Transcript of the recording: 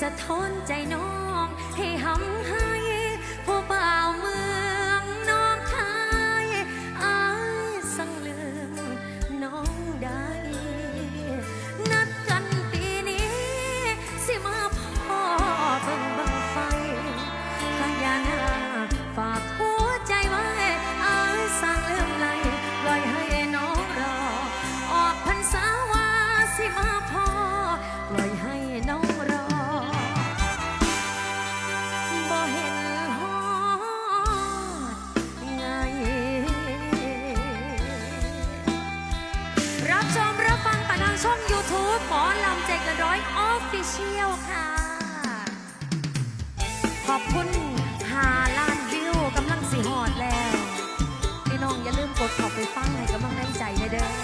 สะท้อนใจน้อง Official ค่ะ ขอบคุณหาลานวิวกำลังสีหอดแล้ว พี่น้องอย่าลืมกดขอบไปฟังให้กำลังใจเด้อ